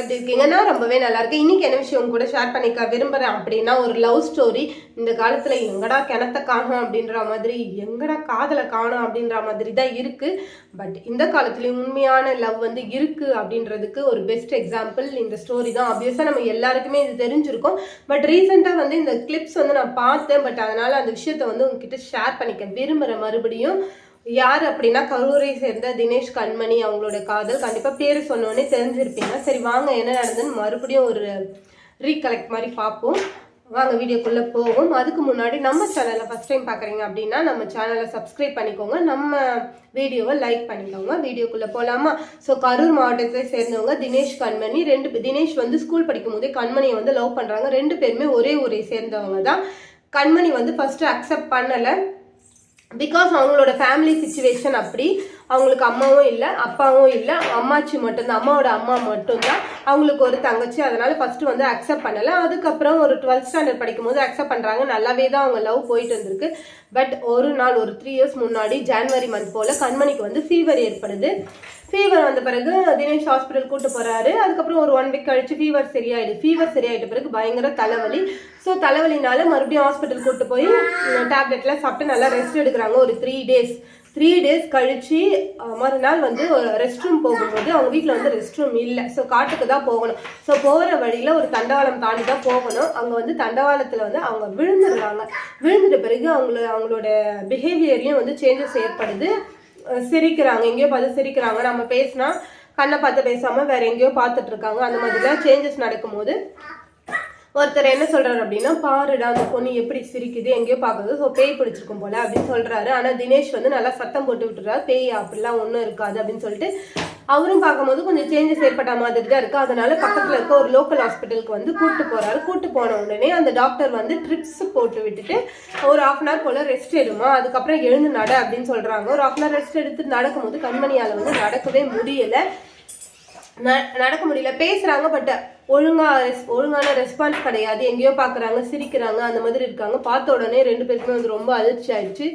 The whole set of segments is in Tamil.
எல்லாரும் எப்படி ரொம்பவே நல்லா இருக்கு. இன்னைக்கு என்ன விஷயம்? கூட ஷேர் பண்ணிக்க விரும்புறேன் அப்படின்னா ஒரு லவ் ஸ்டோரி இந்த காலத்துல எங்கடா கிணத்த காணும் அப்படின்ற மாதிரி எங்கடா காதலை காணும் அப்படின்ற மாதிரி தான் இருக்கு. பட் இந்த காலத்துலயும் உண்மையான லவ் வந்து இருக்கு அப்படின்றதுக்கு ஒரு பெஸ்ட் எக்ஸாம்பிள் இந்த ஸ்டோரி தான். ஆப்வியஸா நம்ம எல்லாருக்குமே இது தெரிஞ்சிருக்கும். பட் ரீசெண்டா வந்து இந்த கிளிப்ஸ் வந்து நான் பார்த்தேன். பட் அதனால அந்த விஷயத்த வந்து உங்ககிட்ட ஷேர் பண்ணிக்க விரும்புறேன். மறுபடியும் யார் அப்படின்னா கரூரை சேர்ந்த தினேஷ் கண்மணி அவங்களோட காதல். கண்டிப்பாக பேர் சொன்னோடனே தெரிஞ்சிருப்பீங்க. சரி வாங்க என்ன நடந்ததுன்னு மறுபடியும் ஒரு ரீகலெக்ட் மாதிரி பார்ப்போம். வாங்க வீடியோக்குள்ளே போவோம். அதுக்கு முன்னாடி நம்ம சேனலை ஃபஸ்ட் டைம் பார்க்குறீங்க அப்படின்னா நம்ம சேனலை சப்ஸ்கிரைப் பண்ணிக்கோங்க. நம்ம வீடியோவை லைக் பண்ணிக்கோங்க. வீடியோக்குள்ளே போகலாமா ஸோ கரூர் மாவட்டத்தை சேர்ந்தவங்க தினேஷ் கண்மணி ரெண்டு தினேஷ் வந்து ஸ்கூல் படிக்கும் போதே கண்மணியை வந்து லவ் பண்ணுறாங்க ரெண்டு பேருமே ஒரே ஊரை சேர்ந்தவங்க தான். கண்மணி வந்து ஃபஸ்ட்டு அக்செப்ட் பண்ணலை. பிகாஸ் அவங்களோட ஃபேமிலி சுச்சுவேஷன் அப்படி. அவங்களுக்கு அம்மாவும் இல்லை அப்பாவும் இல்லை அம்மாச்சி மட்டும்தான் அம்மாவோட அம்மா மட்டும்தான் அவங்களுக்கு ஒரு தங்கச்சி. அதனால ஃபர்ஸ்ட் வந்து அக்செப்ட் பண்ணலை. அதுக்கப்புறம் ஒரு டுவெல்த் ஸ்டாண்டர்ட் படிக்கும் போது அக்செப்ட் பண்ணுறாங்க நல்லாவே தான் அவங்க லவ் போயிட்டு வந்திருக்கு. பட் ஒரு நாள் ஒரு த்ரீ இயர்ஸ் முன்னாடி ஜான்வரி மந்த் போல் கண்மணிக்கு வந்து ஃபீவர் ஏற்படுது. ஃபீவர் வந்த பிறகு தினேஷ் ஹாஸ்பிட்டல் கூட்டு போறாரு. அதுக்கப்புறம் ஒரு ஒன் வீக் கழிச்சு ஃபீவர் சரியாயிடு. ஃபீவர் சரியாயிட்ட பிறகு பயங்கர தலைவலி. ஸோ தலைவலினால மறுபடியும் ஹாஸ்பிட்டல் கூட்டு போய் டேப்லெட்லாம் சாப்பிட்டு நல்லா ரெஸ்ட் எடுக்கிறாங்க. ஒரு த்ரீ டேஸ் த்ரீ டேஸ் கழிச்சு மறுநாள் வந்து ரெஸ்ட் ரூம் போகும்போது அவங்க வீட்டில் வந்து ரெஸ்ட் ரூம் இல்லை. ஸோ காட்டுக்கு தான் போகணும். ஸோ போகிற வழியில் ஒரு தண்டவாளம் தாண்டி தான் போகணும். அங்கே வந்து தண்டவாளத்தில் வந்து அவங்க விழுந்துடுறாங்க. விழுந்துட்ட பிறகு அவங்கள அவங்களோட பிஹேவியரையும் வந்து சேஞ்சஸ் ஏற்படுது. சிரிக்கிறாங்க. எங்கேயோ பார்த்து சிரிக்கிறாங்க. நம்ம பேசினா கண்ணை பார்த்து பேசாம வேற எங்கேயோ பார்த்துட்டு இருக்காங்க. அந்த மாதிரிலாம் சேஞ்சஸ் நடக்கும்போது ஒருத்தர் என்ன சொல்றாரு அப்படின்னா பாருடா அந்த பொண்ணு எப்படி சிரிக்குது? எங்கேயோ பார்க்குது ஸோ பேய் பிடிச்சிருக்கும் போல அப்படின்னு சொல்றாரு. ஆனா தினேஷ் வந்து நல்லா சத்தம் போட்டு விட்டுறாரு பேய் அப்படிலாம் ஒன்றும் இருக்காது அப்படின்னு சொல்லிட்டு அவரும் பார்க்கும்போது கொஞ்சம் சேஞ்சஸ் ஏற்பட்ட மாதிரி தான் இருக்கு. அதனால பக்கத்துல இருக்க ஒரு லோக்கல் ஹாஸ்பிட்டலுக்கு வந்து கூட்டு போறாரு. கூட்டு போன உடனே அந்த டாக்டர் வந்து ட்ரிப்ஸ் போட்டு விட்டுட்டு ஒரு ஹாஃப் அன் ஹவர் போல ரெஸ்ட் எடுமா அதுக்கப்புறம் எழுந்து நட அப்படின்னு சொல்றாங்க. ஒரு ஹாஃப் அன் ஹவர் ரெஸ்ட் எடுத்து நடக்கும்போது கண்மணியால வந்து நடக்கவே முடியல. நடக்க முடியல. பேசுறாங்க பட் ஒழுங்கா ஒழுங்கான ரெஸ்பான்ஸ் கிடையாது. எங்கேயோ பாக்குறாங்க சிரிக்கிறாங்க அந்த மாதிரி இருக்காங்க. பார்த்த உடனே ரெண்டு பேருக்குமே வந்து ரொம்ப அதிர்ச்சி ஆயிடுச்சு.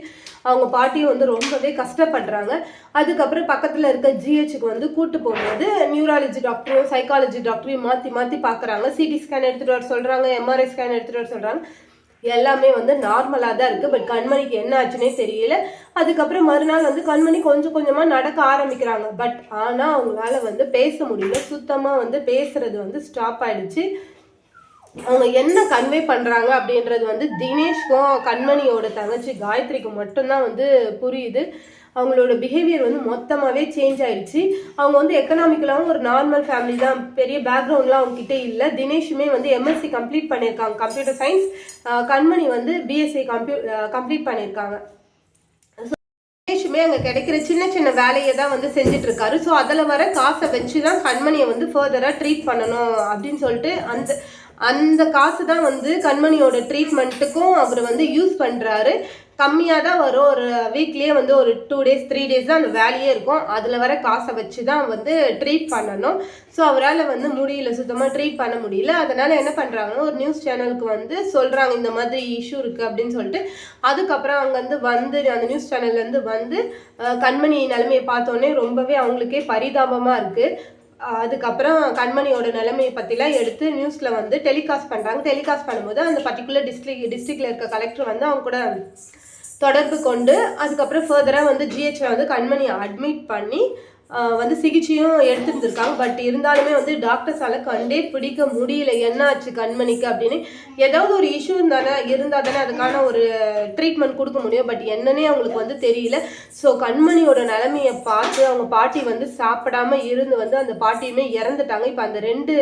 அவங்க பாட்டியும் வந்து ரொம்பவே கஷ்டப்படுறாங்க. அதுக்கப்புறம் பக்கத்துல இருக்க ஜிஹெச்சுக்கு வந்து கூட்டு போகும்போது நியூராலஜி டாக்டரும் சைக்காலஜி டாக்டரையும் மாத்தி மாத்தி பாக்குறாங்க. சிடி ஸ்கேன் எடுத்துட்டு வர சொல்றாங்க எம்ஆர்ஐ ஸ்கேன் எடுத்துட்டு வர சொல்றாங்க. எல்லாமே வந்து நார்மலாக தான் இருக்குது பட் கண்மணிக்கு என்ன ஆச்சுன்னே தெரியல. அதுக்கப்புறம் மறுநாள் வந்து கண்மணி கொஞ்சம் கொஞ்சமாக நடக்க ஆரம்பிக்கிறாங்க. பட் ஆனால் அவங்களால வந்து பேச முடியல. சுத்தமாக வந்து பேசுறது வந்து ஸ்டாப் ஆயிடுச்சு. அவங்க என்ன கன்வே பண்றாங்க அப்படின்றது வந்து தினேஷ்க்கும் கண்மணியோட தங்கச்சி காயத்ரிக்கும் மட்டும்தான் வந்து புரியுது. அவங்களோட பிஹேவியர் வந்து மொத்தமாகவே சேஞ்ச் ஆயிடுச்சு. அவங்க வந்து எக்கனாமிக்கலாகவும் ஒரு நார்மல் ஃபேமிலி தான். பெரிய பேக்ரவுண்ட்லாம் அவங்க கிட்ட இல்லை. தினேஷுமே வந்து எம்எஸ்சி கம்ப்ளீட் பண்ணியிருக்காங்க. கம்ப்யூட்டர் சயின்ஸ் கண்மணி வந்து பிஎஸ்சி கம்ப்யூ கம்ப்ளீட் பண்ணியிருக்காங்க. தினேஷுமே அங்கே கிடைக்கிற சின்ன சின்ன வேலையை தான் வந்து செஞ்சுட்டு இருக்காரு ஸோ அதில் வர காசை வச்சு தான் கண்மணியை வந்து ஃபர்தராக ட்ரீட் பண்ணணும் அப்படின்னு சொல்லிட்டு அந்த அந்த காசு தான் வந்து கண்மணியோட ட்ரீட்மெண்ட்டுக்கும் அவர் வந்து யூஸ் பண்ணுறாரு கம்மியாக தான் வரும். ஒரு வீக்லேயே வந்து ஒரு டூ டேஸ் த்ரீ டேஸ் தான் அந்த வேலையே இருக்கும். அதில் வர காசை வச்சு தான் வந்து ட்ரீட் பண்ணணும். ஸோ அவரால் வந்து முடியல சுத்தமாக ட்ரீட் பண்ண முடியல. அதனால் என்ன பண்ணுறாங்கன்னா ஒரு நியூஸ் சேனலுக்கு வந்து சொல்கிறாங்க இந்த மாதிரி இஷ்யூ இருக்குது அப்படின்னு சொல்லிட்டு. அதுக்கப்புறம் அங்கேருந்து வந்து அந்த நியூஸ் சேனல்லேருந்து வந்து கண்மணி நிலைமையை பார்த்தோன்னே ரொம்பவே அவங்களுக்கே பரிதாபமாக இருக்குது அதுக்கப்புறம் கண்மணியோட நிலைமையை பற்றிலாம் எடுத்து நியூஸில் வந்து டெலிகாஸ்ட் பண்ணுறாங்க டெலிகாஸ்ட் பண்ணும்போது அந்த பர்டிகுலர் டிஸ்ட்ரிக் டிஸ்ட்ரிக்டில் இருக்க கலெக்டர் வந்து அவங்க கூட தொடர்பு கொண்டு அதுக்கப்புறம் ஃபர்தராக வந்து ஜிஹெச்ஐ வந்து கண்மணியை அட்மிட் பண்ணி வந்து சிகிச்சையும் எடுத்துருந்துருக்காங்க. பட் இருந்தாலுமே வந்து டாக்டர்ஸால் கண்டே பிடிக்க முடியல. என்ன ஆச்சு கண்மணிக்கு அப்படின்னு. ஏதாவது ஒரு இஷ்யூ இருந்தானே இருந்தால் தானே அதுக்கான ஒரு ட்ரீட்மெண்ட் கொடுக்க முடியும். பட் என்னன்னே அவங்களுக்கு வந்து தெரியல. ஸோ கண்மணியோட நிலைமையை பார்த்து அவங்க பாட்டி வந்து சாப்பிடாம இருந்து வந்து அந்த பாட்டியுமே இறந்துட்டாங்க. இப்போ அந்த ரெண்டு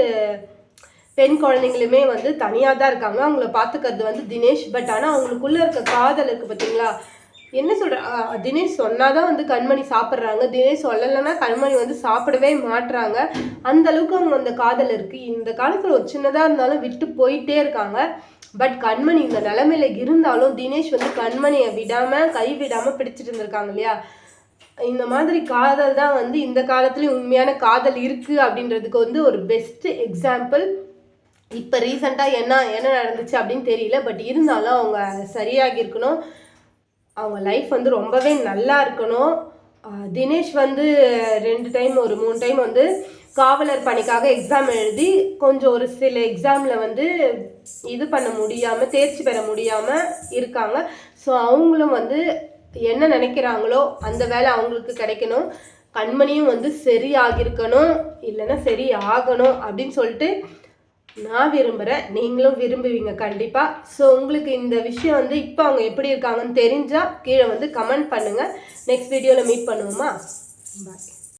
பெண் குழந்தைங்களுமே வந்து தனியாக தான் இருக்காங்க. அவங்கள பார்த்துக்கிறது வந்து தினேஷ். பட் ஆனால் அவங்களுக்குள்ளே இருக்க காதல் இருக்குது பார்த்தீங்களா என்ன சொல்ற? தினேஷ் சொன்னால் தான் வந்து கண்மணி சாப்பிட்றாங்க. தினேஷ் சொல்லலைன்னா கண்மணி வந்து சாப்பிடவே மாட்றாங்க. அந்த அளவுக்கு அவங்க அந்த காதல் இருக்குது இந்த காலத்தில் ஒரு சின்னதாக இருந்தாலும் விட்டு போயிட்டே இருக்காங்க. பட் கண்மணி இந்த நிலமையில இருந்தாலும் தினேஷ் வந்து கண்மணியை விடாமல் கை விடாமல் பிடிச்சிட்டு இருந்திருக்காங்க இல்லையா? இந்த மாதிரி காதல் தான் வந்து இந்த காலத்துலேயும் உண்மையான காதல் இருக்குது அப்படின்றதுக்கு வந்து ஒரு பெஸ்ட் எக்ஸாம்பிள் இப்போ ரீசெண்டாக என்ன என்ன நடந்துச்சு அப்படின்னு தெரியல. பட் இருந்தாலும் அவங்க சரியாகி இருக்கணும் அவங்க லைஃப் வந்து ரொம்பவே நல்லா இருக்கணும். தினேஷ் வந்து ரெண்டு டைம் ஒரு மூணு டைம் வந்து காவலர் பணிக்காக எக்ஸாம் எழுதி கொஞ்சம் ஒரு சில எக்ஸாமில் வந்து இது பண்ண முடியாமல் தேர்ச்சி பெற முடியாமல் இருக்காங்க. ஸோ அவங்களும் வந்து என்ன நினைக்கிறாங்களோ அந்த வேலை அவங்களுக்கு கிடைக்கணும். கண்மணியும் வந்து சரி ஆகியிருக்கணும் இல்லைன்னா சரி ஆகணும் அப்படின்னு சொல்லிட்டு நான் விரும்புகிறேன் நீங்களும் விரும்புவீங்க கண்டிப்பாக ஸோ உங்களுக்கு இந்த விஷயம் வந்து இப்போ அவங்க எப்படி இருக்காங்கன்னு தெரிஞ்சால் கீழே வந்து கமெண்ட் பண்ணுங்கள் நெக்ஸ்ட் வீடியோவில் மீட் பண்ணுவோமா? பாய்